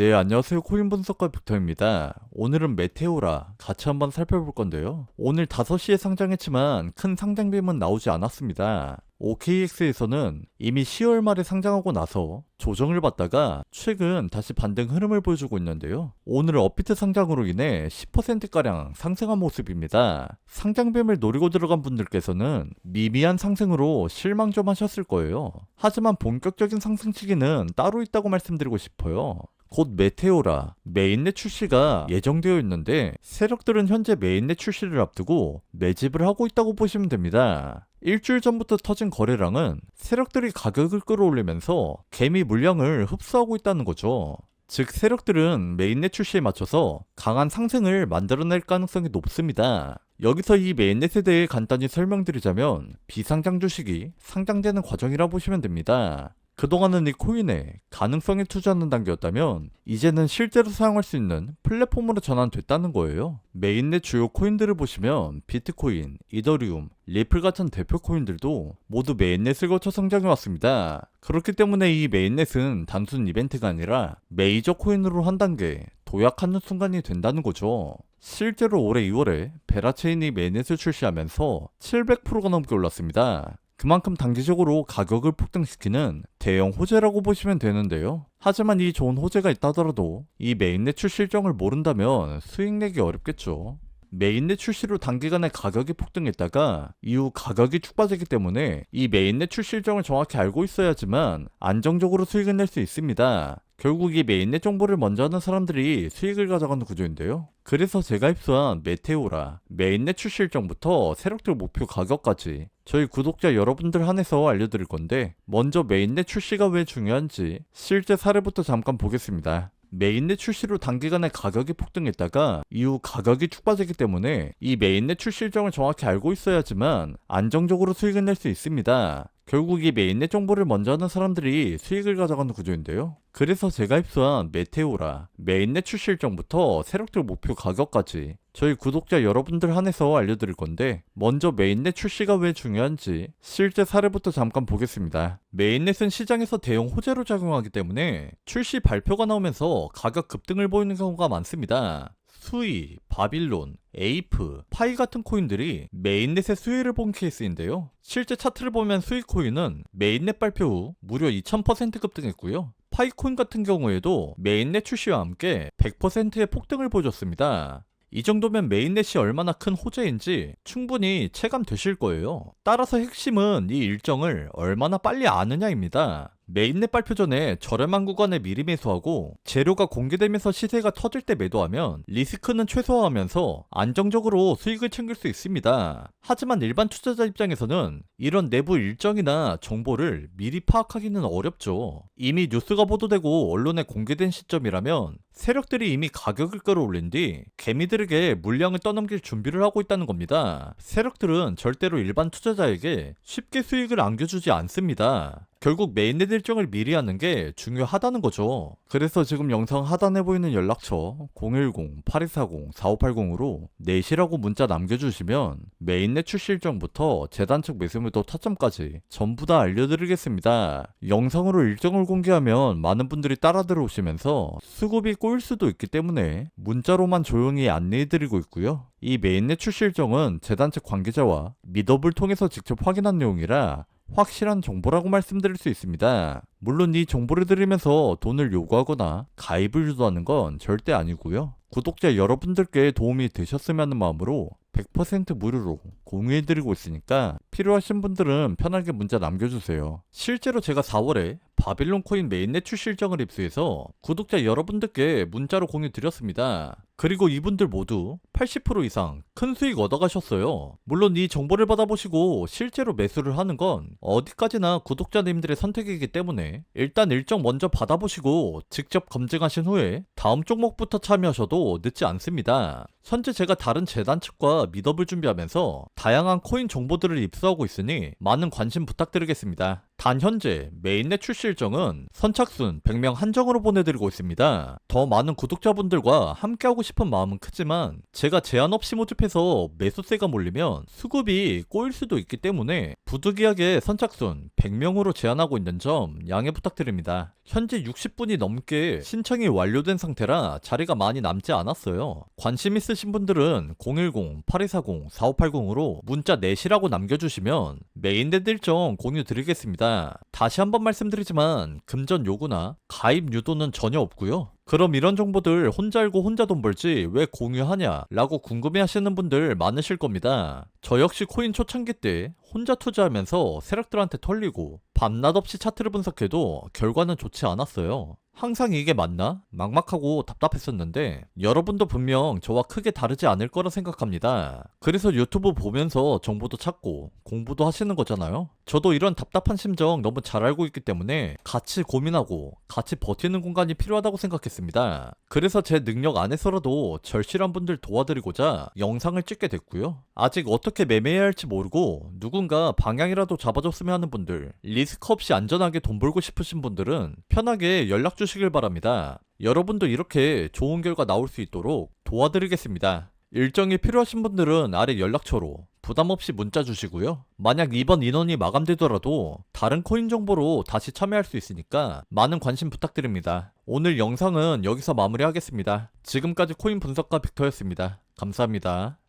네, 안녕하세요. 코인 분석가 빅터입니다. 오늘은 메테오라 같이 한번 살펴볼 건데요. 오늘 5시에 상장했지만 큰 상장빔은 나오지 않았습니다. OKX에서는 이미 10월 말에 상장하고 나서 조정을 받다가 최근 다시 반등 흐름을 보여주고 있는데요. 오늘 업비트 상장으로 인해 10%가량 상승한 모습입니다. 상장빔을 노리고 들어간 분들께서는 미미한 상승으로 실망 좀 하셨을 거예요. 하지만 본격적인 상승치기는 따로 있다고 말씀드리고 싶어요. 곧 메테오라 메인넷 출시가 예정되어 있는데 세력들은 현재 메인넷 출시를 앞두고 매집을 하고 있다고 보시면 됩니다. 일주일 전부터 터진 거래량은 세력들이 가격을 끌어올리면서 개미 물량을 흡수하고 있다는 거죠. 즉 세력들은 메인넷 출시에 맞춰서 강한 상승을 만들어낼 가능성이 높습니다. 여기서 이 메인넷에 대해 간단히 설명드리자면 비상장 주식이 상장되는 과정이라 보시면 됩니다. 그동안은 이 코인에 가능성에 투자하는 단계였다면 이제는 실제로 사용할 수 있는 플랫폼으로 전환됐다는 거예요. 메인넷 주요 코인들을 보시면 비트코인, 이더리움, 리플 같은 대표 코인들도 모두 메인넷을 거쳐 성장해 왔습니다. 그렇기 때문에 이 메인넷은 단순 이벤트가 아니라 메이저 코인으로 한 단계 도약하는 순간이 된다는 거죠. 실제로 올해 2월에 베라체인이 메인넷을 출시하면서 700%가 넘게 올랐습니다. 그만큼 단기적으로 가격을 폭등시키는 대형 호재라고 보시면 되는데요. 하지만 이 좋은 호재가 있다더라도 이 메인넷 출시 일정을 모른다면 수익 내기 어렵겠죠. 메인넷 출시로 단기간에 가격이 폭등했다가 이후 가격이 쭉 빠지기 때문에 이 메인넷 출시 일정을 정확히 알고 있어야지만 안정적으로 수익을 낼 수 있습니다. 결국 이 메인넷 정보를 먼저 하는 사람들이 수익을 가져가는 구조인데요. 그래서 제가 입수한 메테오라 메인넷 출시 일정부터 세력들 목표 가격까지 저희 구독자 여러분들 한해서 알려드릴 건데 먼저 메인넷 출시가 왜 중요한지 실제 사례부터 잠깐 보겠습니다. 메인넷 출시로 단기간에 가격이 폭등했다가 이후 가격이 쭉 빠지기 때문에 이 메인넷 출시 일정을 정확히 알고 있어야지만 안정적으로 수익을 낼 수 있습니다. 결국 이 메인넷 정보를 먼저 하는 사람들이 수익을 가져가는 구조인데요. 그래서 제가 입수한 메테오라 메인넷 출시 일정부터 세력들 목표 가격까지 저희 구독자 여러분들 한해서 알려드릴 건데 먼저 메인넷 출시가 왜 중요한지 실제 사례부터 잠깐 보겠습니다. 메인넷은 시장에서 대형 호재로 작용하기 때문에 출시 발표가 나오면서 가격 급등을 보이는 경우가 많습니다. 수이, 바빌론, 에이프, 파이 같은 코인들이 메인넷의 수혜를 본 케이스인데요. 실제 차트를 보면 수이 코인은 메인넷 발표 후 무려 2000% 급등했고요. 파이코인 같은 경우에도 메인넷 출시와 함께 100%의 폭등을 보여줬습니다. 이 정도면 메인넷이 얼마나 큰 호재인지 충분히 체감되실 거예요. 따라서 핵심은 이 일정을 얼마나 빨리 아느냐입니다. 메인넷 발표 전에 저렴한 구간에 미리 매수하고 재료가 공개되면서 시세가 터질 때 매도하면 리스크는 최소화하면서 안정적으로 수익을 챙길 수 있습니다. 하지만 일반 투자자 입장에서는 이런 내부 일정이나 정보를 미리 파악하기는 어렵죠. 이미 뉴스가 보도되고 언론에 공개된 시점이라면 세력들이 이미 가격을 끌어올린 뒤 개미들에게 물량을 떠넘길 준비를 하고 있다는 겁니다. 세력들은 절대로 일반 투자자에게 쉽게 수익을 안겨주지 않습니다. 결국 메인넷 일정을 미리 하는 게 중요하다는 거죠. 그래서 지금 영상 하단에 보이는 연락처 010-8240-4580으로 내시라고 문자 남겨주시면 메인넷 출시 일정부터 재단 측 매수매도 타점까지 전부 다 알려드리겠습니다. 영상으로 일정을 공개하면 많은 분들이 따라 들어오시면서 수급이 꼬일 수도 있기 때문에 문자로만 조용히 안내해드리고 있고요. 이 메인넷 출시 일정은 재단 측 관계자와 미더블 통해서 직접 확인한 내용이라 확실한 정보라고 말씀드릴 수 있습니다. 물론 이 정보를 드리면서 돈을 요구하거나 가입을 유도하는 건 절대 아니고요. 구독자 여러분들께 도움이 되셨으면 하는 마음으로 100% 무료로 공유해드리고 있으니까 필요하신 분들은 편하게 문자 남겨주세요. 실제로 제가 4월에 바빌론 코인 메인넷 일정을 입수해서 구독자 여러분들께 문자로 공유 드렸습니다. 그리고 이분들 모두 80% 이상 큰 수익 얻어가셨어요. 물론 이 정보를 받아보시고 실제로 매수를 하는 건 어디까지나 구독자님들의 선택이기 때문에 일단 일정 먼저 받아보시고 직접 검증하신 후에 다음 종목부터 참여하셔도 늦지 않습니다. 현재 제가 다른 재단 측과 미더블 준비하면서 다양한 코인 정보들을 입수하고 있으니 많은 관심 부탁드리겠습니다. 단 현재 메인넷 출시 일정은 선착순 100명 한정으로 보내드리고 있습니다. 더 많은 구독자분들과 함께하고 싶은 마음은 크지만 제가 제한 없이 모집해서 매수세가 몰리면 수급이 꼬일 수도 있기 때문에 부득이하게 선착순 100명으로 제한하고 있는 점 양해 부탁드립니다. 현재 60분이 넘게 신청이 완료된 상태라 자리가 많이 남지 않았어요. 관심 있으신 분들은 010-8240-4580으로 문자 내시라고 남겨주시면 메인데드 일정 공유 드리겠습니다. 다시 한번 말씀드리지만 금전 요구나 가입 유도는 전혀 없고요. 그럼 이런 정보들 혼자 알고 혼자 돈 벌지 왜 공유하냐 라고 궁금해 하시는 분들 많으실 겁니다. 저 역시 코인 초창기 때 혼자 투자하면서 세력들한테 털리고 밤낮 없이 차트를 분석해도 결과는 좋지 않았어요. 항상 이게 맞나? 막막하고 답답했었는데 여러분도 분명 저와 크게 다르지 않을 거라 생각합니다. 그래서 유튜브 보면서 정보도 찾고 공부도 하시는 거잖아요. 저도 이런 답답한 심정 너무 잘 알고 있기 때문에 같이 고민하고 같이 버티는 공간이 필요하다고 생각했습니다. 그래서 제 능력 안에서라도 절실한 분들 도와드리고자 영상을 찍게 됐고요. 아직 어떻게 매매해야 할지 모르고 누군가 방향이라도 잡아줬으면 하는 분들, 리스크 없이 안전하게 돈 벌고 싶으신 분들은 편하게 연락 주시길 바랍니다. 여러분도 이렇게 좋은 결과 나올 수 있도록 도와드리겠습니다. 일정이 필요하신 분들은 아래 연락처로 부담 없이 문자 주시고요. 만약 이번 인원이 마감되더라도 다른 코인 정보로 다시 참여할 수 있으니까 많은 관심 부탁드립니다. 오늘 영상은 여기서 마무리하겠습니다. 지금까지 코인 분석가 빅터였습니다. 감사합니다.